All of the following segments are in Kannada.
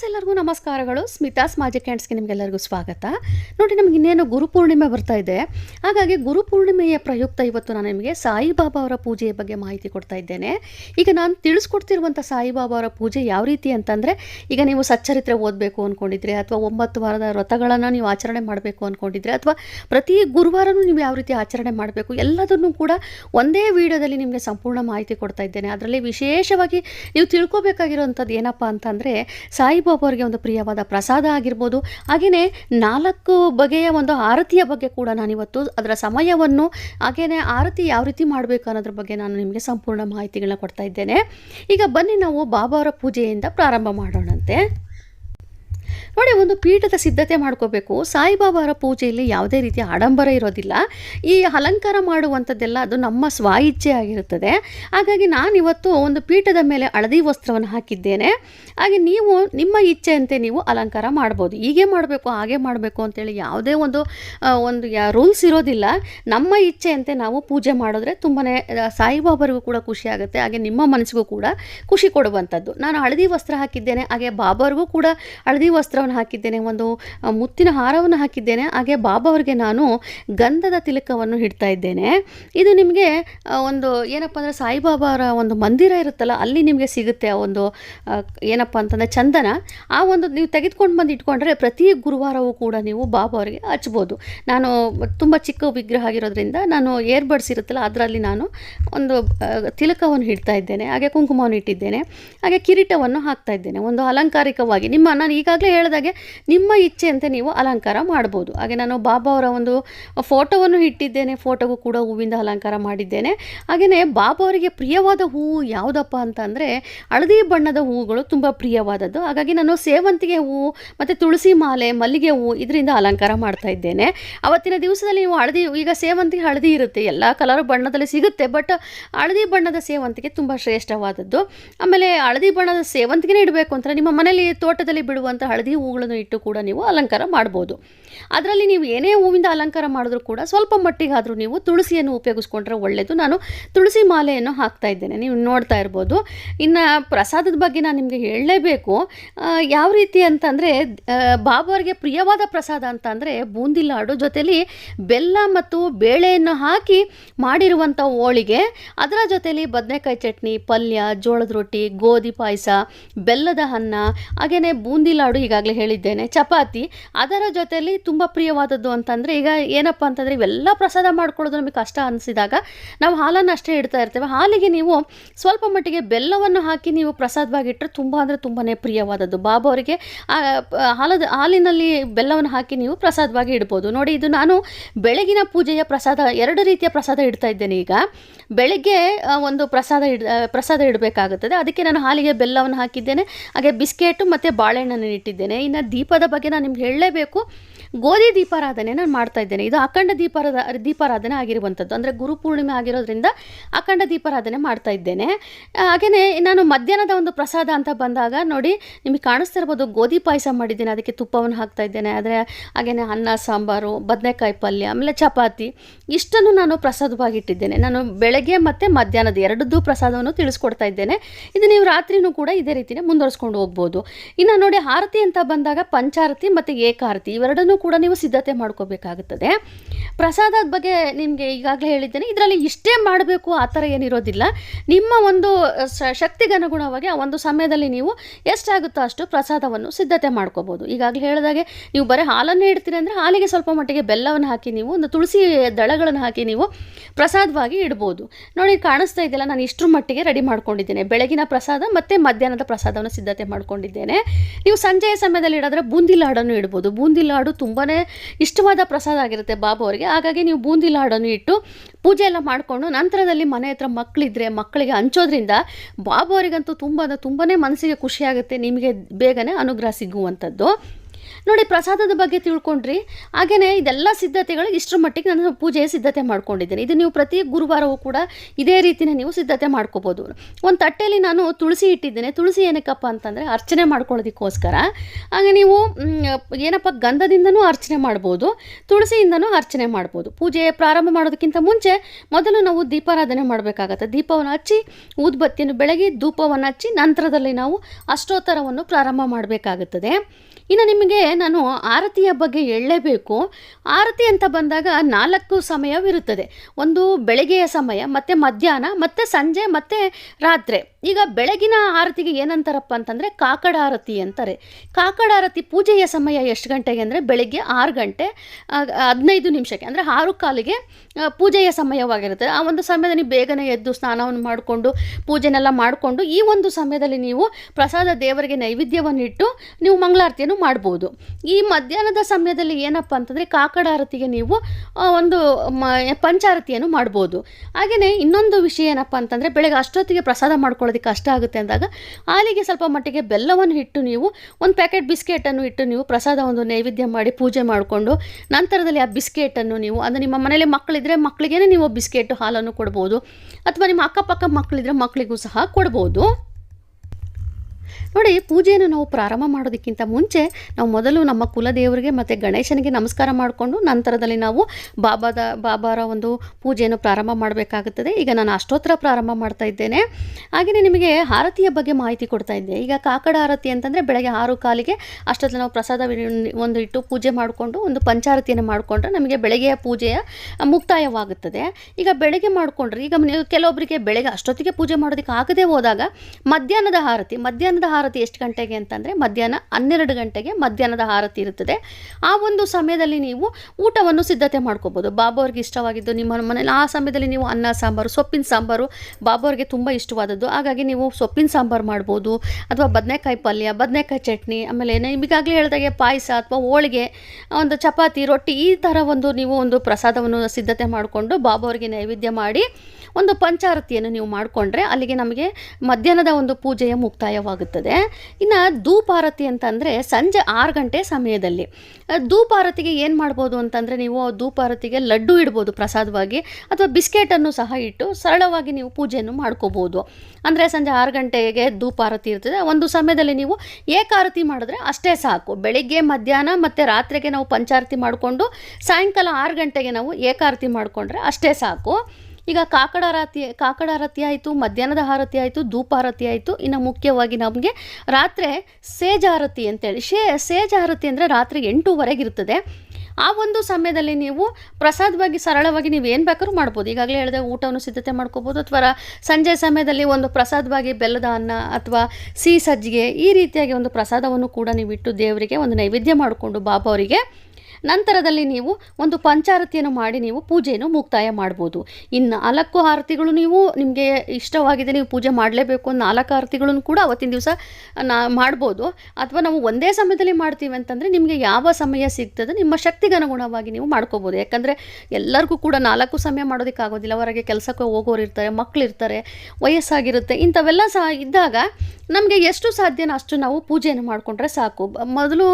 ಫ್ರೆಂಡ್ಸ್ ಎಲ್ಲರಿಗೂ ನಮಸ್ಕಾರಗಳು. ಸ್ಮಿತಾಸ್ ಮ್ಯಾಜಿಕ್ ಹ್ಯಾಂಡ್ಸ್ಗೆ ನಿಮಗೆಲ್ಲರಿಗೂ ಸ್ವಾಗತ. ನೋಡಿ, ನಮಗೆ ಇನ್ನೇನು ಗುರುಪೂರ್ಣಿಮೆ ಬರ್ತಾ ಇದೆ. ಹಾಗಾಗಿ ಗುರುಪೂರ್ಣಿಮೆಯ ಪ್ರಯುಕ್ತ ಇವತ್ತು ನಾನು ನಿಮಗೆ ಸಾಯಿಬಾಬಾ ಅವರ ಪೂಜೆಯ ಬಗ್ಗೆ ಮಾಹಿತಿ ಕೊಡ್ತಾ ಇದ್ದೇನೆ. ಈಗ ನಾನು ತಿಳಿಸ್ಕೊಡ್ತಿರುವಂಥ ಸಾಯಿಬಾಬಾ ಅವರ ಪೂಜೆ ಯಾವ ರೀತಿ ಅಂತಂದರೆ, ಈಗ ನೀವು ಸಚ್ಚರಿತ್ರೆ ಓದಬೇಕು ಅಂದ್ಕೊಂಡಿದ್ರೆ ಅಥವಾ ಒಂಬತ್ತು ವಾರದ ವ್ರತಗಳನ್ನು ನೀವು ಆಚರಣೆ ಮಾಡಬೇಕು ಅಂದ್ಕೊಂಡಿದ್ರೆ ಅಥವಾ ಪ್ರತಿ ಗುರುವಾರನೂ ನೀವು ಯಾವ ರೀತಿ ಆಚರಣೆ ಮಾಡಬೇಕು, ಎಲ್ಲದನ್ನೂ ಕೂಡ ಒಂದೇ ವಿಡಿಯೋದಲ್ಲಿ ನಿಮಗೆ ಸಂಪೂರ್ಣ ಮಾಹಿತಿ ಕೊಡ್ತಾ ಇದ್ದೇನೆ. ಅದರಲ್ಲಿ ವಿಶೇಷವಾಗಿ ನೀವು ತಿಳ್ಕೊಬೇಕಾಗಿರೋವಂಥದ್ದು ಏನಪ್ಪ ಅಂತಂದರೆ, ಸಾಯಿಬಾಬಾ ಅವರಿಗೆ ಒಂದು ಪ್ರಿಯವಾದ ಪ್ರಸಾದ ಆಗಿರ್ಬೋದು. ಹಾಗೆಯೇ ನಾಲ್ಕು ಬಗೆಯ ಒಂದು ಆರತಿಯ ಬಗ್ಗೆ ಕೂಡ ನಾನಿವತ್ತು ಅದರ ಸಮಯವನ್ನು ಹಾಗೆಯೇ ಆರತಿ ಯಾವ ರೀತಿ ಮಾಡಬೇಕು ಅನ್ನೋದ್ರ ಬಗ್ಗೆ ನಾನು ನಿಮಗೆ ಸಂಪೂರ್ಣ ಮಾಹಿತಿಗಳನ್ನ ಕೊಡ್ತಾ ಇದ್ದೇನೆ. ಈಗ ಬನ್ನಿ ನಾವು ಬಾಬಾ ಅವರ ಪೂಜೆಯಿಂದ ಪ್ರಾರಂಭ ಮಾಡೋಣಂತೆ. ನೋಡಿ, ಒಂದು ಪೀಠದ ಸಿದ್ಧತೆ ಮಾಡ್ಕೋಬೇಕು. ಸಾಯಿಬಾಬಾರ ಪೂಜೆಯಲ್ಲಿ ಯಾವುದೇ ರೀತಿಯ ಆಡಂಬರ ಇರೋದಿಲ್ಲ. ಈ ಅಲಂಕಾರ ಮಾಡುವಂಥದ್ದೆಲ್ಲ ಅದು ನಮ್ಮ ಸ್ವ ಇಚ್ಛೆ ಆಗಿರುತ್ತದೆ. ಹಾಗಾಗಿ ನಾನಿವತ್ತು ಒಂದು ಪೀಠದ ಮೇಲೆ ಹಳದಿ ವಸ್ತ್ರವನ್ನು ಹಾಕಿದ್ದೇನೆ. ಹಾಗೆ ನೀವು ನಿಮ್ಮ ಇಚ್ಛೆಯಂತೆ ನೀವು ಅಲಂಕಾರ ಮಾಡ್ಬೋದು. ಹೀಗೆ ಮಾಡಬೇಕು, ಹಾಗೆ ಮಾಡಬೇಕು ಅಂತೇಳಿ ಯಾವುದೇ ಒಂದು ಒಂದು ರೂಲ್ಸ್ ಇರೋದಿಲ್ಲ. ನಮ್ಮ ಇಚ್ಛೆಯಂತೆ ನಾವು ಪೂಜೆ ಮಾಡಿದ್ರೆ ತುಂಬಾ ಸಾಯಿಬಾಬರಿಗೂ ಕೂಡ ಖುಷಿ ಆಗುತ್ತೆ. ಹಾಗೆ ನಿಮ್ಮ ಮನಸ್ಸಿಗೂ ಕೂಡ ಖುಷಿ ಕೊಡುವಂಥದ್ದು. ನಾನು ಹಳದಿ ವಸ್ತ್ರ ಹಾಕಿದ್ದೇನೆ. ಹಾಗೆ ಬಾಬಾರಿಗೂ ಕೂಡ ಹಳದಿ ವಸ್ತ್ರವನ್ನು ಹಾಕಿದ್ದೇನೆ, ಒಂದು ಮುತ್ತಿನ ಹಾರವನ್ನು ಹಾಕಿದ್ದೇನೆ. ಹಾಗೆ ಬಾಬಾ ಅವರಿಗೆ ನಾನು ಗಂಧದ ತಿಲಕವನ್ನು ಇಡ್ತಾ ಇದ್ದೇನೆ. ಇದು ನಿಮಗೆ ಒಂದು, ಏನಪ್ಪ ಅಂದರೆ ಸಾಯಿಬಾಬಾರ ಒಂದು ಮಂದಿರ ಇರುತ್ತಲ್ಲ, ಅಲ್ಲಿ ನಿಮಗೆ ಸಿಗುತ್ತೆ ಆ ಒಂದು ಏನಪ್ಪ ಅಂತಂದರೆ ಚಂದನ. ಆ ಒಂದು ನೀವು ತೆಗೆದುಕೊಂಡು ಬಂದು ಇಟ್ಕೊಂಡ್ರೆ ಪ್ರತಿ ಗುರುವಾರವೂ ಕೂಡ ನೀವು ಬಾಬಾ ಅವರಿಗೆ ಹಚ್ಬೋದು. ನಾನು ತುಂಬ ಚಿಕ್ಕ ವಿಗ್ರಹ ಆಗಿರೋದ್ರಿಂದ ನಾನು ಏರ್ಬಡ್ಸ್ ಇರುತ್ತಲ್ಲ, ಅದರಲ್ಲಿ ನಾನು ಒಂದು ತಿಲಕವನ್ನು ಹಿಡ್ತಾ ಇದ್ದೇನೆ. ಹಾಗೆ ಕುಂಕುಮವನ್ನು ಇಟ್ಟಿದ್ದೇನೆ. ಹಾಗೆ ಕಿರೀಟವನ್ನು ಹಾಕ್ತಾ ಇದ್ದೇನೆ. ಒಂದು ಅಲಂಕಾರಿಕವಾಗಿ. ನಿಮ್ಮ, ನಾನು ಈಗಾಗಲೇ ಹೇಳಿದಾಗೆ ನಿಮ್ಮ ಇಚ್ಛೆಯಂತೆ ನೀವು ಅಲಂಕಾರ ಮಾಡ್ಬೋದು. ಹಾಗೆ ನಾನು ಬಾಬಾ ಅವರ ಒಂದು ಫೋಟೋವನ್ನು ಇಟ್ಟಿದ್ದೇನೆ, ಫೋಟೋಗೂ ಕೂಡ ಹೂವಿಂದ ಅಲಂಕಾರ ಮಾಡಿದ್ದೇನೆ. ಹಾಗೆಯೇ ಬಾಬಾ ಅವರಿಗೆ ಪ್ರಿಯವಾದ ಹೂವು ಯಾವುದಪ್ಪ ಅಂತ ಅಂದರೆ ಹಳದಿ ಬಣ್ಣದ ಹೂವುಗಳು ತುಂಬ ಪ್ರಿಯವಾದದ್ದು. ಹಾಗಾಗಿ ನಾನು ಸೇವಂತಿಗೆ ಹೂವು ಮತ್ತು ತುಳಸಿ ಮಾಲೆ, ಮಲ್ಲಿಗೆ ಹೂವು ಇದರಿಂದ ಅಲಂಕಾರ ಮಾಡ್ತಾ ಇದ್ದೇನೆ. ಅವತ್ತಿನ ದಿವಸದಲ್ಲಿ ನೀವು ಹಳದಿ, ಈಗ ಸೇವಂತಿಗೆ ಹಳದಿ ಇರುತ್ತೆ. ಎಲ್ಲ ಕಲರ್ ಬಣ್ಣದಲ್ಲಿ ಸಿಗುತ್ತೆ, ಬಟ್ ಹಳದಿ ಬಣ್ಣದ ಸೇವಂತಿಗೆ ತುಂಬ ಶ್ರೇಷ್ಠವಾದದ್ದು. ಆಮೇಲೆ ಹಳದಿ ಬಣ್ಣದ ಸೇವಂತಿಗೆನೇ ಇಡಬೇಕು ಅಂತ ನಿಮ್ಮ ಮನೆಯಲ್ಲಿ ತೋಟದಲ್ಲಿ ಬಿಡುವಂಥ ಹಳದಿ ಹೂಗಳನ್ನು ಇಟ್ಟು ಕೂಡ ನೀವು ಅಲಂಕಾರ ಮಾಡ್ಬೋದು ಅದರಲ್ಲಿ ನೀವು ಏನೇ ಹೂವಿಂದ ಅಲಂಕಾರ ಮಾಡಿದ್ರೂ ಕೂಡ ಸ್ವಲ್ಪ ಮಟ್ಟಿಗಾದರೂ ನೀವು ತುಳಸಿಯನ್ನು ಉಪಯೋಗಿಸ್ಕೊಂಡ್ರೆ ಒಳ್ಳೆಯದು ನಾನು ತುಳಸಿ ಮಾಲೆಯನ್ನು ಹಾಕ್ತಾ ಇದ್ದೇನೆ. ನೀವು ನೋಡ್ತಾ ಇರ್ಬೋದು. ಇನ್ನು ಪ್ರಸಾದದ ಬಗ್ಗೆ ನಾನು ನಿಮಗೆ ಹೇಳಲೇಬೇಕು. ಯಾವ ರೀತಿ ಅಂತಂದರೆ ಬಾಬಾರಿಗೆ ಪ್ರಿಯವಾದ ಪ್ರಸಾದ ಅಂತ ಅಂದರೆ ಬೂಂದಿ ಲಾಡು ಜೊತೆಯಲ್ಲಿ ಬೆಲ್ಲ ಮತ್ತು ಬೇಳೆಯನ್ನು ಹಾಕಿ ಮಾಡಿರುವಂಥ ಹೋಳಿಗೆ. ಅದರ ಜೊತೆಯಲ್ಲಿ ಬದನೆಕಾಯಿ ಚಟ್ನಿ, ಪಲ್ಯ, ಜೋಳದ ರೊಟ್ಟಿ, ಗೋಧಿ ಪಾಯಸ, ಬೆಲ್ಲದ ಅನ್ನ ಹಾಗೆಯೇ ಬೂಂದಿ ಲಾಡು ಈಗಾಗಲೇ ಹೇಳಿದ್ದೇನೆ. ಚಪಾತಿ. ಅದರ ಜೊತೆಲಿ ತುಂಬ ಪ್ರಿಯವಾದದ್ದು ಅಂತಂದರೆ ಈಗ ಏನಪ್ಪ ಅಂತಂದರೆ ಇವೆಲ್ಲ ಪ್ರಸಾದ ಮಾಡ್ಕೊಳ್ಳೋದು ನಮಗೆ ಕಷ್ಟ ಅನಿಸಿದಾಗ ನಾವು ಹಾಲನ್ನು ಅಷ್ಟೇ ಇಡ್ತಾ ಇರ್ತೇವೆ. ಹಾಲಿಗೆ ನೀವು ಸ್ವಲ್ಪ ಮಟ್ಟಿಗೆ ಬೆಲ್ಲವನ್ನು ಹಾಕಿ ನೀವು ಪ್ರಸಾದವಾಗಿ ಇಟ್ಟರೆ ತುಂಬ ಅಂದರೆ ತುಂಬಾ ಪ್ರಿಯವಾದದ್ದು. ಬಾಬು ಅವರಿಗೆ ಹಾಲದ, ಹಾಲಿನಲ್ಲಿ ಬೆಲ್ಲವನ್ನು ಹಾಕಿ ನೀವು ಪ್ರಸಾದವಾಗಿ ಇಡ್ಬೋದು. ನೋಡಿ, ಇದು ನಾನು ಬೆಳಗಿನ ಪೂಜೆಯ ಪ್ರಸಾದ, ಎರಡು ರೀತಿಯ ಪ್ರಸಾದ ಇಡ್ತಾ ಇದ್ದೇನೆ ಈಗ. ಬೆಳಗ್ಗೆ ಒಂದು ಪ್ರಸಾದ ಇಡ್ ಪ್ರಸಾದ ಇಡಬೇಕಾಗುತ್ತದೆ. ಅದಕ್ಕೆ ನಾನು ಹಾಲಿಗೆ ಬೆಲ್ಲವನ್ನು ಹಾಕಿದ್ದೇನೆ. ಹಾಗೆ ಬಿಸ್ಕೆಟು ಮತ್ತು ಬಾಳೆಹಣ್ಣನ್ನು ಇಟ್ಟಿದ್ದೇನೆ. ಇನ್ನು ದೀಪದ ಬಗ್ಗೆ ನಾನು ನಿಮ್ಗೆ ಹೇಳಲೇಬೇಕು. ಗೋಧಿ ದೀಪಾರಾಧನೆ ನಾನು ಮಾಡ್ತಾ ಇದ್ದೇನೆ. ಇದು ಅಖಂಡ ದೀಪಾರಾಧ ದೀಪಾರಾಧನೆ ಆಗಿರುವಂಥದ್ದು. ಅಂದರೆ ಗುರುಪೂರ್ಣಿಮೆ ಆಗಿರೋದ್ರಿಂದ ಅಖಂಡ ದೀಪಾರಾಧನೆ ಮಾಡ್ತಾ ಇದ್ದೇನೆ. ಹಾಗೆಯೇ ನಾನು ಮಧ್ಯಾಹ್ನದ ಒಂದು ಪ್ರಸಾದ ಅಂತ ಬಂದಾಗ ನೋಡಿ, ನಿಮಗೆ ಕಾಣಿಸ್ತಾ ಇರ್ಬೋದು, ಗೋಧಿ ಪಾಯಸ ಮಾಡಿದ್ದೇನೆ. ಅದಕ್ಕೆ ತುಪ್ಪವನ್ನು ಹಾಕ್ತಾ ಇದ್ದೇನೆ. ಆದರೆ ಹಾಗೆಯೇ ಅನ್ನ, ಸಾಂಬಾರು, ಬದನೆಕಾಯಿ ಪಲ್ಯ, ಆಮೇಲೆ ಚಪಾತಿ, ಇಷ್ಟನ್ನು ನಾನು ಪ್ರಸಾದವಾಗಿ ಇಟ್ಟಿದ್ದೇನೆ. ನಾನು ಬೆಳಗ್ಗೆ ಮತ್ತು ಮಧ್ಯಾಹ್ನದ ಎರಡದ್ದು ಪ್ರಸಾದವನ್ನು ತಿಳಿಸ್ಕೊಡ್ತಾ ಇದ್ದೇನೆ. ಇದು ನೀವು ರಾತ್ರಿನೂ ಕೂಡ ಇದೇ ರೀತಿಯೇ ಮುಂದುವರಿಸ್ಕೊಂಡು ಹೋಗ್ಬೋದು. ಇನ್ನು ನೋಡಿ, ಆರತಿ ಅಂತ ಬಂದಾಗ ಪಂಚಾರತಿ ಮತ್ತು ಏಕಾರತಿ, ಇವೆರಡನ್ನೂ ಕೂಡ ನೀವು ಸಿದ್ಧತೆ ಮಾಡ್ಕೋಬೇಕಾಗುತ್ತದೆ. ಪ್ರಸಾದದ ಬಗ್ಗೆ ನಿಮಗೆ ಈಗಾಗಲೇ ಹೇಳಿದ್ದೇನೆ. ಇದರಲ್ಲಿ ಇಷ್ಟೇ ಮಾಡಬೇಕು, ಆ ಥರ ಏನಿರೋದಿಲ್ಲ. ನಿಮ್ಮ ಒಂದು ಶಕ್ತಿಗನುಗುಣವಾಗಿ ಆ ಒಂದು ಸಮಯದಲ್ಲಿ ನೀವು ಎಷ್ಟಾಗುತ್ತೋ ಅಷ್ಟು ಪ್ರಸಾದವನ್ನು ಸಿದ್ಧತೆ ಮಾಡ್ಕೋಬೋದು. ಈಗಾಗಲೇ ಹೇಳಿದಾಗೆ ನೀವು ಬರೀ ಹಾಲನ್ನೇ ಇಡ್ತೀರಿ ಅಂದರೆ ಹಾಲಿಗೆ ಸ್ವಲ್ಪ ಮಟ್ಟಿಗೆ ಬೆಲ್ಲವನ್ನು ಹಾಕಿ ನೀವು, ಒಂದು ತುಳಸಿ ದಳಗಳನ್ನು ಹಾಕಿ ನೀವು ಪ್ರಸಾದವಾಗಿ ಇಡ್ಬೋದು. ನೋಡಿ, ಕಾಣಿಸ್ತಾ ಇದೆಯಲ್ಲ, ನಾನು ಇಷ್ಟರ ಮಟ್ಟಿಗೆ ರೆಡಿ ಮಾಡ್ಕೊಂಡಿದ್ದೇನೆ. ಬೆಳಗಿನ ಪ್ರಸಾದ ಮತ್ತು ಮಧ್ಯಾಹ್ನದ ಪ್ರಸಾದವನ್ನು ಸಿದ್ಧತೆ ಮಾಡ್ಕೊಂಡಿದ್ದೇನೆ. ನೀವು ಸಂಜೆಯ ಸಮಯದಲ್ಲಿ ಇಡೋದ್ರೆ ಬೂಂದಿ ಲಾಡನ್ನು ಇಡ್ಬೋದು. ಬೂಂದಿ ಲಾಡು ತುಂಬಾ ಇಷ್ಟವಾದ ಪ್ರಸಾದ ಆಗಿರುತ್ತೆ ಬಾಬು ಅವರಿಗೆ. ಹಾಗಾಗಿ ನೀವು ಬೂಂದಿ ಲಾಡನ್ನು ಇಟ್ಟು ಪೂಜೆ ಎಲ್ಲ ಮಾಡಿಕೊಂಡು ನಂತರದಲ್ಲಿ ಮನೆ ಹತ್ರ ಮಕ್ಕಳಿದ್ರೆ ಮಕ್ಕಳಿಗೆ ಹಂಚೋದ್ರಿಂದ ಬಾಬು ಅವರಿಗಂತೂ ತುಂಬ ತುಂಬಾ ಮನಸ್ಸಿಗೆ ಖುಷಿಯಾಗುತ್ತೆ, ನಿಮಗೆ ಬೇಗನೆ ಅನುಗ್ರಹ ಸಿಗುವಂಥದ್ದು ನೋಡಿ, ಪ್ರಸಾದದ ಬಗ್ಗೆ ತಿಳ್ಕೊಂಡ್ರಿ. ಹಾಗೆಯೇ ಇದೆಲ್ಲ ಸಿದ್ಧತೆಗಳು ಇಷ್ಟರ ಮಟ್ಟಿಗೆ ನಾನು ಪೂಜೆಯ ಸಿದ್ಧತೆ ಮಾಡ್ಕೊಂಡಿದ್ದೀನಿ. ಇದು ನೀವು ಪ್ರತಿ ಗುರುವಾರವೂ ಕೂಡ ಇದೇ ರೀತಿನೇ ನೀವು ಸಿದ್ಧತೆ ಮಾಡ್ಕೋಬೋದು. ಒಂದು ತಟ್ಟೆಯಲ್ಲಿ ನಾನು ತುಳಸಿ ಇಟ್ಟಿದ್ದೇನೆ. ತುಳಸಿ ಏನಕ್ಕಪ್ಪ ಅಂತಂದರೆ ಅರ್ಚನೆ ಮಾಡ್ಕೊಳ್ಳೋದಕ್ಕೋಸ್ಕರ. ಹಾಗೆ ನೀವು ಏನಪ್ಪ, ಗಂಧದಿಂದನೂ ಅರ್ಚನೆ ಮಾಡ್ಬೋದು, ತುಳಸಿಯಿಂದನೂ ಅರ್ಚನೆ ಮಾಡ್ಬೋದು. ಪೂಜೆ ಪ್ರಾರಂಭ ಮಾಡೋದಕ್ಕಿಂತ ಮುಂಚೆ ಮೊದಲು ನಾವು ದೀಪಾರಾಧನೆ ಮಾಡಬೇಕಾಗತ್ತೆ. ದೀಪವನ್ನು ಹಚ್ಚಿ, ಊದ್ಬತ್ತಿಯನ್ನು ಬೆಳಗಿ, ಧೂಪವನ್ನು ಹಚ್ಚಿ ನಂತರದಲ್ಲಿ ನಾವು ಅಷ್ಟೋತ್ತರವನ್ನು ಪ್ರಾರಂಭ ಮಾಡಬೇಕಾಗುತ್ತದೆ. ಇನ್ನು ನಿಮಗೆ ನಾನು ಆರತಿಯ ಬಗ್ಗೆ ಹೇಳಲೇಬೇಕು. ಆರತಿ ಅಂತ ಬಂದಾಗ ನಾಲ್ಕು ಸಮಯವಿರುತ್ತದೆ. ಒಂದು ಬೆಳಗ್ಗೆಯ ಸಮಯ, ಮತ್ತು ಮಧ್ಯಾಹ್ನ, ಮತ್ತು ಸಂಜೆ, ಮತ್ತು ರಾತ್ರಿ. ಈಗ ಬೆಳಗಿನ ಆರತಿಗೆ ಏನಂತಾರಪ್ಪ ಅಂತಂದರೆ ಕಾಕಡ ಆರತಿ ಅಂತಾರೆ. ಕಾಕಡ ಆರತಿ ಪೂಜೆಯ ಸಮಯ ಎಷ್ಟು ಗಂಟೆಗೆ ಅಂದರೆ ಬೆಳಗ್ಗೆ ಆರು ಗಂಟೆ ಹದಿನೈದು ನಿಮಿಷಕ್ಕೆ. ಅಂದರೆ ಆರು ಕಾಲಿಗೆ ಪೂಜೆಯ ಸಮಯವಾಗಿರುತ್ತೆ. ಆ ಒಂದು ಸಮಯದಲ್ಲಿ ಬೇಗನೆ ಎದ್ದು ಸ್ನಾನವನ್ನು ಮಾಡಿಕೊಂಡು, ಪೂಜೆನೆಲ್ಲ ಮಾಡಿಕೊಂಡು ಈ ಒಂದು ಸಮಯದಲ್ಲಿ ನೀವು ಪ್ರಸಾದ ದೇವರಿಗೆ ನೈವೇದ್ಯವನ್ನು ಇಟ್ಟು ನೀವು ಮಂಗಳಾರತಿಯನ್ನು ಮಾಡ್ಬೋದು. ಈ ಮಧ್ಯಾಹ್ನದ ಸಮಯದಲ್ಲಿ ಏನಪ್ಪ ಅಂತಂದರೆ ಕಾಕಡ ಆರತಿಗೆ ನೀವು ಒಂದು, ಮ, ಪಂಚಾರತಿಯನ್ನು ಮಾಡ್ಬೋದು. ಹಾಗೆಯೇ ಇನ್ನೊಂದು ವಿಷಯ ಏನಪ್ಪ ಅಂತಂದರೆ ಬೆಳಗ್ಗೆ ಅಷ್ಟೊತ್ತಿಗೆ ಪ್ರಸಾದ ಮಾಡ್ಕೊಳ್ಳೋದಕ್ಕೆ ಕಷ್ಟ ಆಗುತ್ತೆ ಅಂದಾಗ ಹಾಲಿಗೆ ಸ್ವಲ್ಪ ಮಟ್ಟಿಗೆ ಬೆಲ್ಲವನ್ನು ಇಟ್ಟು ನೀವು, ಒಂದು ಪ್ಯಾಕೆಟ್ ಬಿಸ್ಕೆಟನ್ನು ಇಟ್ಟು ನೀವು ಪ್ರಸಾದ ಒಂದು ನೈವೇದ್ಯ ಮಾಡಿ ಪೂಜೆ ಮಾಡಿಕೊಂಡು ನಂತರದಲ್ಲಿ ಆ ಬಿಸ್ಕೆಟನ್ನು ನೀವು, ಅದು ನಿಮ್ಮ ಮನೇಲಿ ಮಕ್ಕಳಿದ್ರೆ ಮಕ್ಕಳಿಗೇನೆ ನೀವು ಬಿಸ್ಕೆಟ್ ಹಾಲನ್ನು ಕೊಡ್ಬೋದು. ಅಥವಾ ನಿಮ್ಮ ಅಕ್ಕಪಕ್ಕ ಮಕ್ಕಳಿದ್ರೆ ಮಕ್ಕಳಿಗೂ ಸಹ ಕೊಡ್ಬೋದು. ನೋಡಿ, ಪೂಜೆಯನ್ನು ನಾವು ಪ್ರಾರಂಭ ಮಾಡೋದಕ್ಕಿಂತ ಮುಂಚೆ ನಾವು ಮೊದಲು ನಮ್ಮ ಕುಲದೇವರಿಗೆ ಮತ್ತು ಗಣೇಶನಿಗೆ ನಮಸ್ಕಾರ ಮಾಡಿಕೊಂಡು ನಂತರದಲ್ಲಿ ನಾವು ಬಾಬಾದ, ಬಾಬಾರ ಒಂದು ಪೂಜೆಯನ್ನು ಪ್ರಾರಂಭ ಮಾಡಬೇಕಾಗುತ್ತದೆ. ಈಗ ನಾನು ಅಷ್ಟೋತ್ತರ ಪ್ರಾರಂಭ ಮಾಡ್ತಾ ಇದ್ದೇನೆ. ಹಾಗೆಯೇ ನಿಮಗೆ ಆರತಿಯ ಬಗ್ಗೆ ಮಾಹಿತಿ ಕೊಡ್ತಾ ಇದ್ದೆ. ಈಗ ಕಾಕಡ ಆರತಿ ಅಂತಂದರೆ ಬೆಳಗ್ಗೆ ಆರು ಕಾಲಿಗೆ ಅಷ್ಟೊತ್ತಲ್ಲಿ ನಾವು ಪ್ರಸಾದ ಒಂದು ಇಟ್ಟು ಪೂಜೆ ಮಾಡಿಕೊಂಡು ಒಂದು ಪಂಚಾರತಿಯನ್ನು ಮಾಡಿಕೊಂಡ್ರೆ ನಮಗೆ ಬೆಳಗ್ಗೆಯ ಪೂಜೆಯ ಮುಕ್ತಾಯವಾಗುತ್ತದೆ. ಈಗ ಬೆಳಗ್ಗೆ ಮಾಡಿಕೊಂಡ್ರೆ, ಈಗ ಕೆಲವೊಬ್ಬರಿಗೆ ಬೆಳಗ್ಗೆ ಅಷ್ಟೊತ್ತಿಗೆ ಪೂಜೆ ಮಾಡೋದಕ್ಕೆ ಆಗದೆ ಹೋದಾಗ ಮಧ್ಯಾಹ್ನದ ಆರತಿ, ಮಧ್ಯಾಹ್ನದ ಆರತಿ ಎಷ್ಟು ಗಂಟೆಗೆ ಅಂತಂದರೆ ಮಧ್ಯಾಹ್ನ ಹನ್ನೆರಡು ಗಂಟೆಗೆ ಮಧ್ಯಾಹ್ನದ ಆರತಿ ಇರುತ್ತದೆ. ಆ ಒಂದು ಸಮಯದಲ್ಲಿ ನೀವು ಊಟವನ್ನು ಸಿದ್ಧತೆ ಮಾಡ್ಕೋಬೋದು. ಬಾಬಾವ್ರಿಗೆ ಇಷ್ಟವಾಗಿದ್ದು ನಿಮ್ಮ ಮನೇಲಿ ಆ ಸಮಯದಲ್ಲಿ ನೀವು ಅನ್ನ, ಸಾಂಬಾರು, ಸೊಪ್ಪಿನ ಸಾಂಬಾರು ಬಾಬಾವ್ರಿಗೆ ತುಂಬ ಇಷ್ಟವಾದದ್ದು. ಹಾಗಾಗಿ ನೀವು ಸೊಪ್ಪಿನ ಸಾಂಬಾರು ಮಾಡ್ಬೋದು, ಅಥವಾ ಬದನೆಕಾಯಿ ಪಲ್ಯ, ಬದನೆಕಾಯಿ ಚಟ್ನಿ, ಆಮೇಲೆ ನಿಮಗಾಗಲೇ ಹೇಳಿದಾಗೆ ಪಾಯಸ ಅಥವಾ ಹೋಳಿಗೆ, ಒಂದು ಚಪಾತಿ, ರೊಟ್ಟಿ ಈ ಥರ ಒಂದು ನೀವು ಒಂದು ಪ್ರಸಾದವನ್ನು ಸಿದ್ಧತೆ ಮಾಡಿಕೊಂಡು ಬಾಬಾವ್ರಿಗೆ ನೈವೇದ್ಯ ಮಾಡಿ ಒಂದು ಪಂಚಾರತಿಯನ್ನು ನೀವು ಮಾಡಿಕೊಂಡ್ರೆ ಅಲ್ಲಿಗೆ ನಮಗೆ ಮಧ್ಯಾಹ್ನದ ಒಂದು ಪೂಜೆಯ ಮುಕ್ತಾಯವಾಗುತ್ತದೆ. ಇನ್ನು ಧೂಪಾರತಿ ಅಂತಂದರೆ ಸಂಜೆ ಆರು ಗಂಟೆ ಸಮಯದಲ್ಲಿ. ಧೂಪಾರತಿಗೆ ಏನು ಮಾಡ್ಬೋದು ಅಂತಂದರೆ ನೀವು ಧೂಪಾರತಿಗೆ ಲಡ್ಡು ಇಡ್ಬೋದು ಪ್ರಸಾದವಾಗಿ, ಅಥವಾ ಬಿಸ್ಕೆಟನ್ನು ಸಹ ಇಟ್ಟು ಸರಳವಾಗಿ ನೀವು ಪೂಜೆಯನ್ನು ಮಾಡ್ಕೋಬೋದು. ಅಂದರೆ ಸಂಜೆ ಆರು ಗಂಟೆಗೆ ಧೂಪಾರತಿ ಇರ್ತದೆ. ಒಂದು ಸಮಯದಲ್ಲಿ ನೀವು ಏಕಾರತಿ ಮಾಡಿದ್ರೆ ಅಷ್ಟೇ ಸಾಕು. ಬೆಳಿಗ್ಗೆ, ಮಧ್ಯಾಹ್ನ ಮತ್ತು ರಾತ್ರಿಗೆ ನಾವು ಪಂಚಾರತಿ ಮಾಡಿಕೊಂಡು, ಸಾಯಂಕಾಲ ಆರು ಗಂಟೆಗೆ ನಾವು ಏಕಾರತಿ ಮಾಡಿಕೊಂಡ್ರೆ ಅಷ್ಟೇ ಸಾಕು. ಈಗ ಕಾಕಡ ಆರತಿ ಕಾಕಡ ಆರತಿ ಆಯಿತು, ಮಧ್ಯಾಹ್ನದ ಆರತಿ ಆಯಿತು ಧೂಪಾರತಿ ಆಯಿತು. ಇನ್ನು ಮುಖ್ಯವಾಗಿ ನಮಗೆ ರಾತ್ರಿ ಸೇಜಾರತಿ ಅಂತೇಳಿ. ಶೇ ಸೇಜಾರತಿ ಅಂದರೆ ರಾತ್ರಿ ಎಂಟೂವರೆಗೆ ಇರ್ತದೆ. ಆ ಒಂದು ಸಮಯದಲ್ಲಿ ನೀವು ಪ್ರಸಾದವಾಗಿ, ಸರಳವಾಗಿ ನೀವು ಏನು ಬೇಕಾದ್ರೂ ಮಾಡ್ಬೋದು. ಈಗಾಗಲೇ ಹೇಳಿದೆ, ಊಟವನ್ನು ಸಿದ್ಧತೆ ಮಾಡ್ಕೋಬೋದು. ಅಥವಾ ಸಂಜೆ ಸಮಯದಲ್ಲಿ ಒಂದು ಪ್ರಸಾದವಾಗಿ ಬೆಲ್ಲದ ಅನ್ನ ಅಥವಾ ಸಿಹಿ ಸಜ್ಜಿಗೆ ಈ ರೀತಿಯಾಗಿ ಒಂದು ಪ್ರಸಾದವನ್ನು ಕೂಡ ನೀವು ಇಟ್ಟು ದೇವರಿಗೆ ಒಂದು ನೈವೇದ್ಯ ಮಾಡಿಕೊಂಡು ಬಾಬಾ ಅವರಿಗೆ ನಂತರದಲ್ಲಿ ನೀವು ಒಂದು ಪಂಚಾರತಿಯನ್ನು ಮಾಡಿ ನೀವು ಪೂಜೆಯನ್ನು ಮುಕ್ತಾಯ ಮಾಡ್ಬೋದು. ಇನ್ನು ನಾಲ್ಕು ಆರತಿಗಳು ನೀವು ನಿಮಗೆ ಇಷ್ಟವಾಗಿದೆ ನೀವು ಪೂಜೆ ಮಾಡಲೇಬೇಕು ನಾಲ್ಕು ಆರತಿಗಳನ್ನು ಕೂಡ ಅವತ್ತಿನ ದಿವಸ ನಾ ಮಾಡ್ಬೋದು. ಅಥವಾ ನಾವು ಒಂದೇ ಸಮಯದಲ್ಲಿ ಮಾಡ್ತೀವಿ ಅಂತಂದರೆ ನಿಮಗೆ ಯಾವ ಸಮಯ ಸಿಗ್ತದೆ ನಿಮ್ಮ ಶಕ್ತಿಗೆ ಅನುಗುಣವಾಗಿ ನೀವು ಮಾಡ್ಕೋಬೋದು. ಯಾಕಂದರೆ ಎಲ್ಲರಿಗೂ ಕೂಡ ನಾಲ್ಕು ಸಮಯ ಮಾಡೋದಕ್ಕಾಗೋದಿಲ್ಲ ಹೊರಗೆ ಕೆಲಸಕ್ಕೆ ಹೋಗೋರು ಇರ್ತಾರೆ ಮಕ್ಕಳು ಇರ್ತಾರೆ, ವಯಸ್ಸಾಗಿರುತ್ತೆ, ಇಂಥವೆಲ್ಲ ಸಹ ಇದ್ದಾಗ ನಮಗೆ ಎಷ್ಟು ಸಾಧ್ಯನೋ ಅಷ್ಟು ನಾವು ಪೂಜೆಯನ್ನು ಮಾಡಿಕೊಂಡ್ರೆ ಸಾಕು. ಮೊದಲು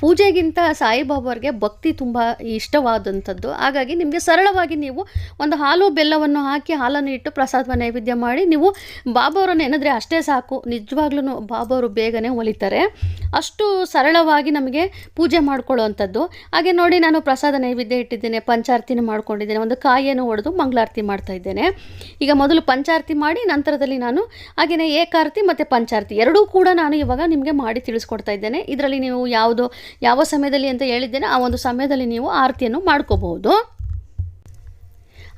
ಪೂಜೆಗಿಂತ ಸಾಯಿಬಾಬಾವ್ರಿಗೆ ಭಕ್ತಿ ತುಂಬ ಇಷ್ಟವಾದಂಥದ್ದು. ಹಾಗಾಗಿ ನಿಮಗೆ ಸರಳವಾಗಿ ನೀವು ಒಂದು ಹಾಲು ಬೆಲ್ಲವನ್ನು ಹಾಕಿ ಹಾಲನ್ನು ಇಟ್ಟು ಪ್ರಸಾದ ನೈವೇದ್ಯ ಮಾಡಿ ನೀವು ಬಾಬಾವ್ರನ್ನ ಏನಾದರೆ ಅಷ್ಟೇ ಸಾಕು. ನಿಜವಾಗ್ಲೂ ಬಾಬಾವರು ಬೇಗನೆ ಒಲಿತಾರೆ. ಅಷ್ಟು ಸರಳವಾಗಿ ನಮಗೆ ಪೂಜೆ ಮಾಡ್ಕೊಳ್ಳೋವಂಥದ್ದು. ಹಾಗೆ ನೋಡಿ ನಾನು ಪ್ರಸಾದ ನೈವೇದ್ಯ ಇಟ್ಟಿದ್ದೇನೆ, ಪಂಚಾರತಿನ ಮಾಡ್ಕೊಂಡಿದ್ದೇನೆ, ಒಂದು ಕಾಯಿಯನ್ನು ಹೊಡೆದು ಮಂಗಳಾರತಿ ಮಾಡ್ತಾ ಇದ್ದೇನೆ. ಈಗ ಮೊದಲು ಪಂಚಾರತಿ ಮಾಡಿ ನಂತರದಲ್ಲಿ ನಾನು ಹಾಗೆಯೇ ಏಕಾರತಿ ಮತ್ತು ಪಂಚಾರತಿ ಎರಡೂ ಕೂಡ ನಾನು ಇವಾಗ ನಿಮಗೆ ಮಾಡಿ ತಿಳಿಸ್ಕೊಡ್ತಾ ಇದ್ದೇನೆ. ಇದರಲ್ಲಿ ನೀವು ಯಾವುದು, ಯಾವ ಸಮಯದಲ್ಲಿ ಅಂತ ಹೇಳಿದ್ದೇನೆ, ಆ ಒಂದು ಸಮಯದಲ್ಲಿ ನೀವು ಆರತಿಯನ್ನು ಮಾಡ್ಕೋಬಹುದು.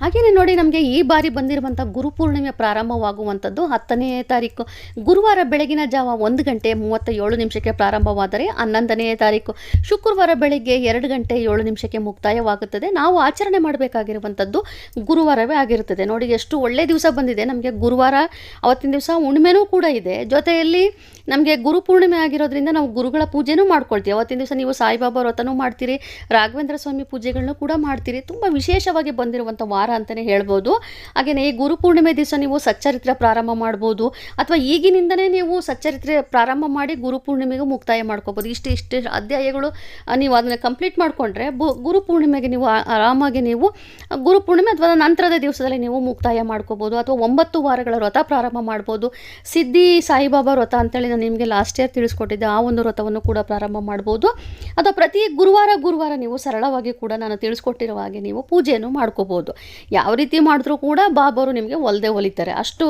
ಹಾಗೆಯೇ ನೋಡಿ ನಮಗೆ ಈ ಬಾರಿ ಬಂದಿರುವಂಥ ಗುರುಪೂರ್ಣಿಮೆ ಪ್ರಾರಂಭವಾಗುವಂಥದ್ದು ಹತ್ತನೇ ತಾರೀಕು. ಗುರುವಾರ ಬೆಳಗಿನ ಜಾವ ಒಂದು ಗಂಟೆ ಮೂವತ್ತ ಏಳು ನಿಮಿಷಕ್ಕೆ ಪ್ರಾರಂಭವಾದರೆ ಹನ್ನೊಂದನೇ ತಾರೀಕು. ಶುಕ್ರವಾರ ಬೆಳಗ್ಗೆ ಎರಡು ಗಂಟೆ ಏಳು ನಿಮಿಷಕ್ಕೆ ಮುಕ್ತಾಯವಾಗುತ್ತದೆ. ನಾವು ಆಚರಣೆ ಮಾಡಬೇಕಾಗಿರುವಂಥದ್ದು ಗುರುವಾರವೇ ಆಗಿರುತ್ತದೆ. ನೋಡಿ ಎಷ್ಟು ಒಳ್ಳೆ ದಿವಸ ಬಂದಿದೆ. ನಮಗೆ ಗುರುವಾರ ಅವತ್ತಿನ ದಿವಸ ಹುಣ್ಣಿಮೆನೂ ಕೂಡ ಇದೆ. ಜೊತೆಯಲ್ಲಿ ನಮಗೆ ಗುರುಪೂರ್ಣಿಮೆ ಆಗಿರೋದ್ರಿಂದ ನಾವು ಗುರುಗಳ ಪೂಜೆನೂ ಮಾಡ್ಕೊಳ್ತೀವಿ. ಅವತ್ತಿನ ದಿವಸ ನೀವು ಸಾಯಿಬಾಬಾ ವ್ರತನೂ ಮಾಡ್ತೀರಿ, ರಾಘವೇಂದ್ರ ಸ್ವಾಮಿ ಪೂಜೆಗಳನ್ನೂ ಕೂಡ ಮಾಡ್ತೀರಿ. ತುಂಬ ವಿಶೇಷವಾಗಿ ಬಂದಿರುವಂಥ ವಾರ ವಾರ ಅಂತಲೇ ಹೇಳ್ಬೋದು. ಹಾಗೆಯೇ ಈ ಗುರುಪೂರ್ಣಿಮೆ ದಿವಸ ನೀವು ಸಚ್ಚರಿತ್ರೆ ಪ್ರಾರಂಭ ಮಾಡ್ಬೋದು. ಅಥವಾ ಈಗಿನಿಂದನೇ ನೀವು ಸಚ್ಚರಿತ್ರೆ ಪ್ರಾರಂಭ ಮಾಡಿ ಗುರುಪೂರ್ಣಿಮೆಗೂ ಮುಕ್ತಾಯ ಮಾಡ್ಕೋಬೋದು. ಇಷ್ಟು ಇಷ್ಟು ಅಧ್ಯಾಯಗಳು ನೀವು ಅದನ್ನು ಕಂಪ್ಲೀಟ್ ಮಾಡಿಕೊಂಡ್ರೆ ಬು ಗುರುಪೂರ್ಣಿಮೆಗೆ ನೀವು ಆರಾಮಾಗಿ ನೀವು ಗುರುಪೂರ್ಣಿಮೆ ಅಥವಾ ನಂತರದ ದಿವಸದಲ್ಲಿ ನೀವು ಮುಕ್ತಾಯ ಮಾಡ್ಕೋಬೋದು. ಅಥವಾ ಒಂಬತ್ತು ವಾರಗಳ ವ್ರತ ಪ್ರಾರಂಭ ಮಾಡ್ಬೋದು. ಸಿದ್ಧಿ ಸಾಯಿಬಾಬಾ ವ್ರತ ಅಂತೇಳಿ ನಾನು ನಿಮಗೆ ಲಾಸ್ಟ್ ಇಯರ್ ತಿಳಿಸ್ಕೊಟ್ಟಿದ್ದೆ. ಆ ಒಂದು ವ್ರತವನ್ನು ಕೂಡ ಪ್ರಾರಂಭ ಮಾಡ್ಬೋದು. ಅಥವಾ ಪ್ರತಿ ಗುರುವಾರ ಗುರುವಾರ ನೀವು ಸರಳವಾಗಿ ಕೂಡ ನಾನು ತಿಳಿಸ್ಕೊಟ್ಟಿರುವ ಹಾಗೆ ನೀವು ಪೂಜೆಯನ್ನು ಮಾಡ್ಕೋಬೋದು. ಯಾವ ರೀತಿ ಮಾಡಿದ್ರೂ ಕೂಡ ಬಾಬಾರು ನಿಮಗೆ ಒಲ್ದೇ ಒಲಿತಾರೆ. ಅಷ್ಟು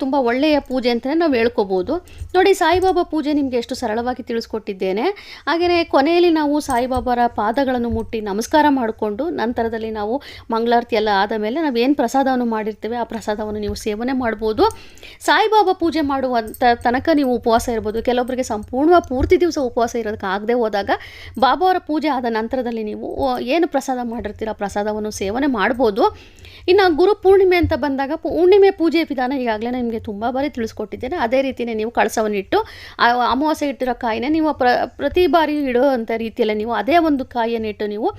ತುಂಬ ಒಳ್ಳೆಯ ಪೂಜೆ ಅಂತಲೇ ನಾವು ಹೇಳ್ಕೋಬೋದು. ನೋಡಿ, ಸಾಯಿಬಾಬಾ ಪೂಜೆ ನಿಮಗೆ ಎಷ್ಟು ಸರಳವಾಗಿ ತಿಳಿಸ್ಕೊಟ್ಟಿದ್ದೇನೆ. ಹಾಗೆಯೇ ಕೊನೆಯಲ್ಲಿ ನಾವು ಸಾಯಿಬಾಬಾರ ಪಾದಗಳನ್ನು ಮುಟ್ಟಿ ನಮಸ್ಕಾರ ಮಾಡಿಕೊಂಡು ನಂತರದಲ್ಲಿ ನಾವು ಮಂಗಳಾರತಿ ಎಲ್ಲ ಆದ ಮೇಲೆ ನಾವು ಏನು ಪ್ರಸಾದವನ್ನು ಮಾಡಿರ್ತೇವೆ, ಆ ಪ್ರಸಾದವನ್ನು ನೀವು ಸೇವನೆ ಮಾಡ್ಬೋದು. ಸಾಯಿಬಾಬಾ ಪೂಜೆ ಮಾಡುವಂಥ ತನಕ ನೀವು ಉಪವಾಸ ಇರ್ಬೋದು. ಕೆಲವೊಬ್ಬರಿಗೆ ಸಂಪೂರ್ಣ ಪೂರ್ತಿ ದಿವಸ ಉಪವಾಸ ಇರೋದಕ್ಕೆ ಆಗದೆ ಹೋದಾಗ ಬಾಬಾ ಅವರ ಪೂಜೆ ಆದ ನಂತರದಲ್ಲಿ ನೀವು ಏನು ಪ್ರಸಾದ ಮಾಡಿರ್ತೀರ ಪ್ರಸಾದವನ್ನು ಸೇವನೆ ಮಾಡ್ಬೋದು. ಇನ್ನು ಗುರು ಪೂರ್ಣಿಮೆ ಅಂತ ಬಂದಾಗ ಪೂರ್ಣಿಮೆ ಪೂಜೆ ವಿಧಾನ ಈಗಾಗಲೇ ನಿಮಗೆ ತುಂಬ ಬಾರಿ ತಿಳಿಸ್ಕೊಟ್ಟಿದ್ದೇನೆ. ಅದೇ ರೀತಿಯೇ ನೀವು ಕಳಸವನ್ನಿಟ್ಟು ಅಮಾವಾಸ್ಯೆ ಇಟ್ಟಿರೋ ಕಾಯಿನ ನೀವು ಪ್ರ ಪ್ರತಿ ಬಾರಿ ಅಂಥ ರೀತಿಯಲ್ಲಿ ನೀವು ಅದೇ ಒಂದು ಕಾಯಿಯನ್ನು ಇಟ್ಟು ನೀವು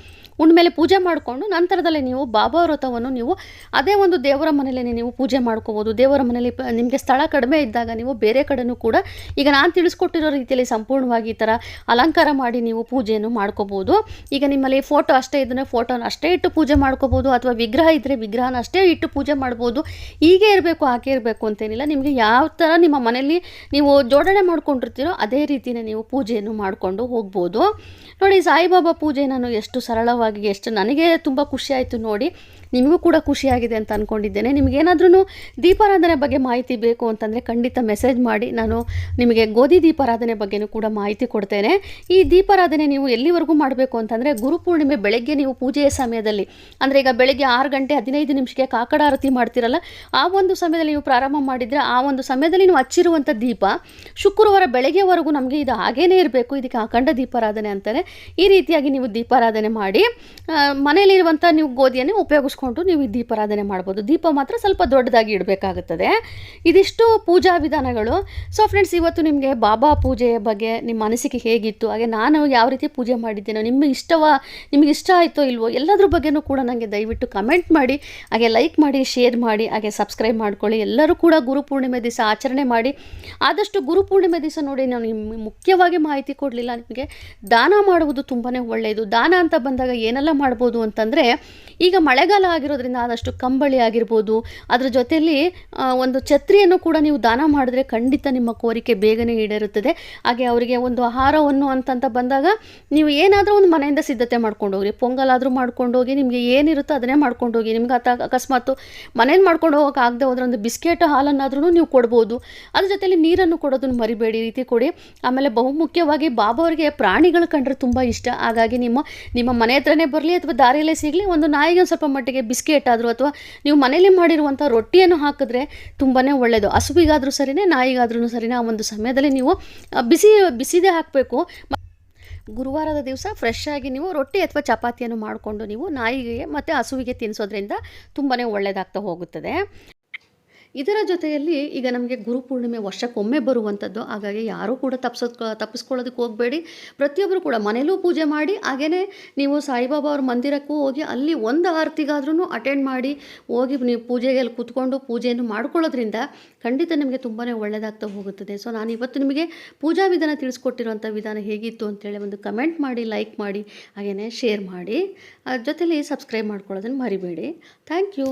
ಉಣ್ಮೇಲೆ ಪೂಜೆ ಮಾಡಿಕೊಂಡು ನಂತರದಲ್ಲಿ ನೀವು ಬಾಬಾ ವ್ರತವನ್ನು ನೀವು ಅದೇ ಒಂದು ದೇವರ ಮನೆಯಲ್ಲೇ ನೀವು ಪೂಜೆ ಮಾಡ್ಕೋಬೋದು. ದೇವರ ಮನೆಯಲ್ಲಿ ನಿಮಗೆ ಸ್ಥಳ ಕಡಿಮೆ ಇದ್ದಾಗ ನೀವು ಬೇರೆ ಕಡೆನೂ ಕೂಡ ಈಗ ನಾನು ತಿಳಿಸ್ಕೊಟ್ಟಿರೋ ರೀತಿಯಲ್ಲಿ ಸಂಪೂರ್ಣವಾಗಿ ಈ ಥರ ಅಲಂಕಾರ ಮಾಡಿ ನೀವು ಪೂಜೆಯನ್ನು ಮಾಡ್ಕೋಬೋದು. ಈಗ ನಿಮ್ಮಲ್ಲಿ ಫೋಟೋ ಅಷ್ಟೇ ಇದ್ದರೆ ಫೋಟೋನ ಅಷ್ಟೇ ಇಟ್ಟು ಪೂಜೆ ಮಾಡ್ಕೋಬೋದು ಅಥವಾ ವಿಗ್ರಹ ಇದ್ದರೆ ವಿಗ್ರಹನ ಅಷ್ಟೇ ಇಟ್ಟು ಪೂಜೆ ಮಾಡ್ಬೋದು. ಹೀಗೆ ಇರಬೇಕು, ಹಾಗೆ ಇರಬೇಕು ಅಂತೇನಿಲ್ಲ. ನಿಮಗೆ ಯಾವ ಥರ ನಿಮ್ಮ ಮನೆಯಲ್ಲಿ ನೀವು ಜೋಡಣೆ ಮಾಡ್ಕೊಂಡಿರ್ತೀರೋ ಅದೇ ರೀತಿಯೇ ನೀವು ಪೂಜೆಯನ್ನು ಮಾಡಿಕೊಂಡು ಹೋಗ್ಬೋದು. ನೋಡಿ, ಸಾಯಿಬಾಬಾ ಪೂಜೆ ನಾನು ಎಷ್ಟು ಸರಳವಾಗಿ ಎಷ್ಟು ನನಗೆ ತುಂಬ ಖುಷಿ ನೋಡಿ. ನಿಮಗೂ ಕೂಡ ಖುಷಿಯಾಗಿದೆ ಅಂತ ಅಂದ್ಕೊಂಡಿದ್ದೇನೆ ನಿಮಗೇನಾದ್ರೂ ದೀಪಾರಾಧನೆ ಬಗ್ಗೆ ಮಾಹಿತಿ ಬೇಕು ಅಂತಂದರೆ ಖಂಡಿತ ಮೆಸೇಜ್ ಮಾಡಿ. ನಾನು ನಿಮಗೆ ಗೋಧಿ ದೀಪಾರಾಧನೆ ಬಗ್ಗೆನೂ ಕೂಡ ಮಾಹಿತಿ ಕೊಡ್ತೇನೆ. ಈ ದೀಪಾರಾಧನೆ ನೀವು ಎಲ್ಲಿವರೆಗೂ ಮಾಡಬೇಕು ಅಂತಂದರೆ ಗುರುಪೂರ್ಣಿಮೆ ಬೆಳಗ್ಗೆ ನೀವು ಪೂಜೆಯ ಸಮಯದಲ್ಲಿ, ಅಂದರೆ ಈಗ ಬೆಳಗ್ಗೆ ಆರು ಗಂಟೆ ಹದಿನೈದು ನಿಮಿಷಕ್ಕೆ ಕಾಕಡ ಆರತಿ ಮಾಡ್ತಿರಲ್ಲ, ಆ ಒಂದು ಸಮಯದಲ್ಲಿ ನೀವು ಪ್ರಾರಂಭ ಮಾಡಿದರೆ ಆ ಒಂದು ಸಮಯದಲ್ಲಿ ನೀವು ಹಚ್ಚಿರುವಂಥ ದೀಪ ಶುಕ್ರವಾರ ಬೆಳಗ್ಗೆವರೆಗೂ ನಮಗೆ ಇದು ಹಾಗೇನೇ ಇರಬೇಕು. ಇದಕ್ಕೆ ಅಖಂಡ ದೀಪಾರಾಧನೆ ಅಂತಾರೆ ಈ ರೀತಿಯಾಗಿ ನೀವು ದೀಪಾರಾಧನೆ ಮಾಡಿ ಮನೆಯಲ್ಲಿರುವಂಥ ನೀವು ಗೋಧಿಯನ್ನು ಉಪಯೋಗಿಸ್ಕೊಂಡು ನೀವು ಈ ದೀಪಾರಾಧನೆ ಮಾಡ್ಬೋದು. ದೀಪ ಮಾತ್ರ ಸ್ವಲ್ಪ ದೊಡ್ಡದಾಗಿ ಇಡಬೇಕಾಗುತ್ತದೆ. ಇದಿಷ್ಟು ಪೂಜಾ ವಿಧಾನಗಳು. ಸೊ ಫ್ರೆಂಡ್ಸ್ ಇವತ್ತು ನಿಮಗೆ ಬಾಬಾ ಪೂಜೆಯ ಬಗ್ಗೆ ನಿಮ್ಮ ಅನಿಸಿಕೆ ಹೇಗಿತ್ತು? ಹಾಗೆ ನಾನು ಯಾವ ರೀತಿ ಪೂಜೆ ಮಾಡಿದ್ದೇನೋ ನಿಮಗೆ ಇಷ್ಟವ, ನಿಮಗೆ ಇಷ್ಟ ಆಯಿತೋ ಇಲ್ವೋ, ಎಲ್ಲದ್ರ ಬಗ್ಗೆನೂ ಕೂಡ ನನಗೆ ದಯವಿಟ್ಟು ಕಮೆಂಟ್ ಮಾಡಿ. ಹಾಗೆ ಲೈಕ್ ಮಾಡಿ ಶೇರ್ ಮಾಡಿ, ಹಾಗೆ ಸಬ್ಸ್ಕ್ರೈಬ್ ಮಾಡ್ಕೊಳ್ಳಿ. ಎಲ್ಲರೂ ಕೂಡ ಗುರುಪೂರ್ಣಿಮೆ ದಿವಸ ಆಚರಣೆ ಮಾಡಿ. ಆದಷ್ಟು ಗುರುಪೂರ್ಣಿಮೆ ದಿವಸ ನೋಡಿ ನಾನು ನಿಮಗೆ ಮುಖ್ಯವಾಗಿ ಮಾಹಿತಿ ಕೊಡಲಿಲ್ಲ ನಿಮಗೆ. ದಾನ ಮಾಡುವುದು ತುಂಬಾ ಒಳ್ಳೆಯದು. ದಾನ ಅಂತ ಬಂದಾಗ ಏನೆಲ್ಲ ಮಾಡ್ಬೋದು ಅಂತಂದರೆ, ಈಗ ಮಳೆಗಾಲ ಆಗಿರೋದ್ರಿಂದ ಆದಷ್ಟು ಕಂಬಳಿ ಆಗಿರ್ಬೋದು. ಅದರ ಜೊತೆಯಲ್ಲಿ ಒಂದು ಛತ್ರಿಯನ್ನು ಕೂಡ ನೀವು ದಾನ ಮಾಡಿದ್ರೆ ಖಂಡಿತ ನಿಮ್ಮ ಕೋರಿಕೆ ಬೇಗನೆ ಈಡೇರುತ್ತದೆ. ಹಾಗೆ ಅವರಿಗೆ ಒಂದು ಆಹಾರವನ್ನು ಅಂತಂತ ಬಂದಾಗ, ನೀವು ಏನಾದರೂ ಒಂದು ಮನೆಯಿಂದ ಸಿದ್ಧತೆ ಮಾಡ್ಕೊಂಡು ಹೋಗ್ರಿ ಪೊಂಗಲ್ ಆದರೂ ಮಾಡ್ಕೊಂಡು ಹೋಗಿ ನಿಮಗೆ ಏನಿರುತ್ತೋ ಅದನ್ನೇ ಮಾಡ್ಕೊಂಡು ಹೋಗಿ ನಿಮ್ಗೆ ಅತ ಅಕಸ್ಮಾತ್ ಮನೇಲಿ ಮಾಡ್ಕೊಂಡು ಹೋಗೋಕೆ ಆಗದೆ ಹೋದ್ರೆ ಒಂದು ಬಿಸ್ಕೆಟ್ ಹಾಲನ್ನಾದ್ರೂ ನೀವು ಕೊಡ್ಬೋದು. ಅದ್ರ ಜೊತೆಯಲ್ಲಿ ನೀರನ್ನು ಕೊಡೋದನ್ನು ಮರಿಬೇಡಿ. ರೀತಿ ಕೊಡಿ. ಆಮೇಲೆ ಬಹುಮುಖ್ಯವಾಗಿ ಬಾಬಾ ಅವರಿಗೆ ಪ್ರಾಣಿಗಳು ಕಂಡ್ರೆ ತುಂಬ ಇಷ್ಟ. ಹಾಗಾಗಿ ನಿಮ್ಮ ನಿಮ್ಮ ಮನೆ ಹತ್ರನೇ ಬರಲಿ ಅಥವಾ ದಾರಿಯಲ್ಲೇ ಸಿಗಲಿ, ಒಂದು ನಾಯಿಗೆ ಒಂದು ಸ್ವಲ್ಪ ಮಟ್ಟಿಗೆ ಬಿಸ್ಕೆಟ್ ಆದರೂ ಅಥವಾ ನೀವು ಮನೇಲಿ ಮಾಡಿರುವಂಥ ರೊಟ್ಟಿಯನ್ನು ಹಾಕಿದ್ರೆ ತುಂಬಾ ಒಳ್ಳೆಯದು ಹಸುವಿಗಾದರೂ ಸರಿನೇ, ನಾಯಿಗಾದ್ರೂ ಸರಿನೇ ಆ ಒಂದು ಸಮಯದಲ್ಲಿ ನೀವು ಬಿಸಿ, ಬಿಸಿದೇ ಹಾಕಬೇಕು. ಗುರುವಾರದ ದಿವಸ ಫ್ರೆಶ್ ಆಗಿ ನೀವು ರೊಟ್ಟಿ ಅಥವಾ ಚಪಾತಿಯನ್ನು ಮಾಡಿಕೊಂಡು ನೀವು ನಾಯಿಗೆ ಮತ್ತು ಹಸುವಿಗೆ ತಿನ್ನಿಸೋದ್ರಿಂದ ತುಂಬಾ ಒಳ್ಳೆಯದಾಗ್ತಾ ಹೋಗುತ್ತದೆ. ಇದರ ಜೊತೆಯಲ್ಲಿ ಈಗ ನಮಗೆ ಗುರುಪೂರ್ಣಿಮೆ ವರ್ಷಕ್ಕೊಮ್ಮೆ ಬರುವಂಥದ್ದು. ಹಾಗಾಗಿ ಯಾರೂ ಕೂಡ ತಪ್ಸೋದ್, ತಪ್ಪಿಸ್ಕೊಳ್ಳೋದಕ್ಕೆ ಹೋಗಬೇಡಿ. ಪ್ರತಿಯೊಬ್ಬರು ಕೂಡ ಮನೇಲೂ ಪೂಜೆ ಮಾಡಿ ಹಾಗೆಯೇ ನೀವು ಸಾಯಿಬಾಬಾ ಅವ್ರ ಮಂದಿರಕ್ಕೂ ಹೋಗಿ ಅಲ್ಲಿ ಒಂದು ಆರತಿಗಾದ್ರೂ ಅಟೆಂಡ್ ಮಾಡಿ, ಹೋಗಿ ನೀವು ಪೂಜೆಗೆ ಕೂತ್ಕೊಂಡು ಪೂಜೆಯನ್ನು ಮಾಡ್ಕೊಳ್ಳೋದ್ರಿಂದ ಖಂಡಿತ ನಿಮಗೆ ತುಂಬಾ ಒಳ್ಳೆಯದಾಗ್ತಾ ಹೋಗುತ್ತದೆ. ಸೊ ನಾನು ಇವತ್ತು ನಿಮಗೆ ಪೂಜಾ ವಿಧಾನ ತಿಳಿಸ್ಕೊಟ್ಟಿರುವಂಥ ವಿಧಾನ ಹೇಗಿತ್ತು ಅಂತೇಳಿ ಒಂದು ಕಮೆಂಟ್ ಮಾಡಿ ಲೈಕ್ ಮಾಡಿ ಹಾಗೆಯೇ ಶೇರ್ ಮಾಡಿ. ಅದ್ರ ಜೊತೇಲಿ ಸಬ್ಸ್ಕ್ರೈಬ್ ಮಾಡ್ಕೊಳ್ಳೋದನ್ನು ಮರಿಬೇಡಿ. Thank you